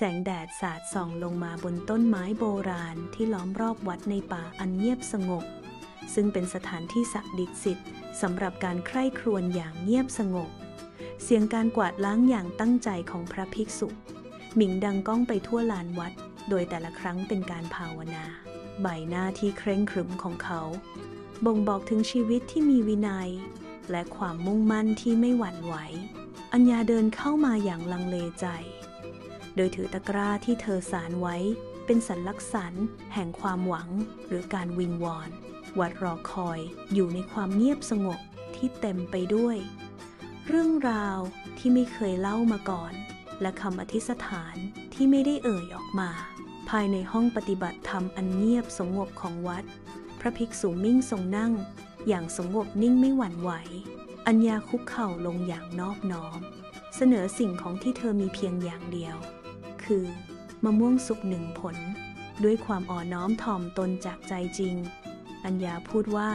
แสงแดดสาดส่องลงมาบนต้นไม้โบราณที่ล้อมรอบวัดในป่าอันเงียบสงบ ซึ่งเป็นสถานที่ศักดิ์สิทธิ์สำหรับการใคร่ครวญอย่างเงียบสงบ เสียงการกวาดล้างอย่างตั้งใจของพระภิกษุ หมิงดังก้องไปทั่วลานวัด โดยแต่ละครั้งเป็นการภาวนา ใบหน้าที่เคร่งครึมของเขา บ่งบอกถึงชีวิตที่มีวินัย และความมุ่งมั่นที่ไม่หวั่นไหว อัญญาเดินเข้ามาอย่างลังเลใจ โดยถือตะกร้าที่เธอสารไว้ เป็นสัญลักษณ์แห่งความหวังหรือการวิงวอน วัดรอคอยอยู่ในความเงียบสงบที่เต็มไปด้วย เรื่องราวที่ไม่เคยเล่ามาก่อน และคำอธิษฐานที่ไม่ได้เอ่ยออกมา ภายในห้องปฏิบัติธรรมอันเงียบสงบของวัด พระภิกษุมิ่งทรงนั่ง อย่างสงบนิ่งไม่หวั่นไหว อัญญาคุกเข่าลงอย่างนอบน้อม เสนอสิ่งของที่เธอมีเพียงอย่างเดียว คือ มะม่วงสุกหนึ่งผล ด้วยความอ่อนน้อมถ่อมตนจากใจจริง อัญญาพูดว่า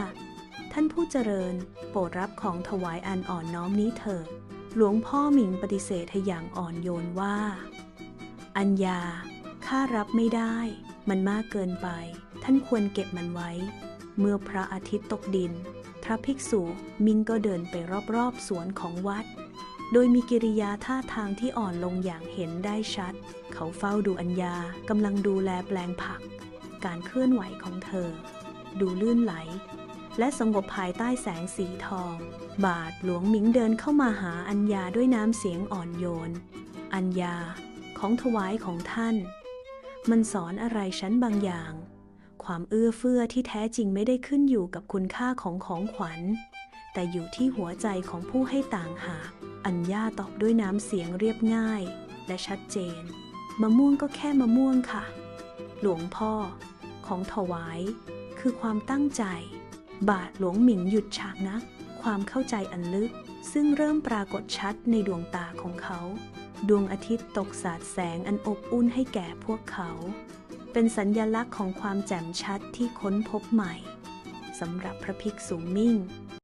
ท่านผู้เจริญ โปรดรับของถวายอันอ่อนน้อมนี้เถิดหลวงพ่อหมิงปฏิเสธอย่างอ่อนโยนว่า อัญญาข้ารับไม่ได้ มันมากเกินไป ท่านควรเก็บมันไว้ เมื่อพระอาทิตย์ตกดิน พระภิกษุมิงก็เดินไปรอบๆสวนของวัด โดยมีกิริยาท่าทางที่อ่อนลงอย่างเห็นได้ชัด เขาเฝ้าดูอัญญากำลังดูแลแปลงผัก การเคลื่อนไหวของเธอ ดูลื่นไหล และสงบภายใต้แสงสีทอง บาทหลวงหมิงเดินเข้ามาหาอัญญาด้วยน้ำเสียงอ่อนโยน อัญญาของถวายของท่าน มันสอนอะไรฉันบางอย่าง ความเอื้อเฟื้อที่แท้จริงไม่ได้ขึ้นอยู่กับคุณค่าของของขวัญ แต่อยู่ที่หัวใจของผู้ให้ต่างหาก อัญญาตอบด้วยน้ำเสียงเรียบง่ายและชัดเจน มะม่วงก็แค่มะม่วงค่ะ หลวงพ่อ ของถวาย คือความตั้งใจ บาทหลวงหมิงหยุดฉากนะความเข้าใจอันลึก ซึ่งเริ่มปรากฏชัดในดวงตาของเขา ดวงอาทิตย์ตกสาดแสงอันอบอุ่นให้แก่พวกเขา เป็นสัญญลักษณ์ของความแจ่มชัดที่ค้นพบใหม่สำหรับพระภิกษุมิ่ง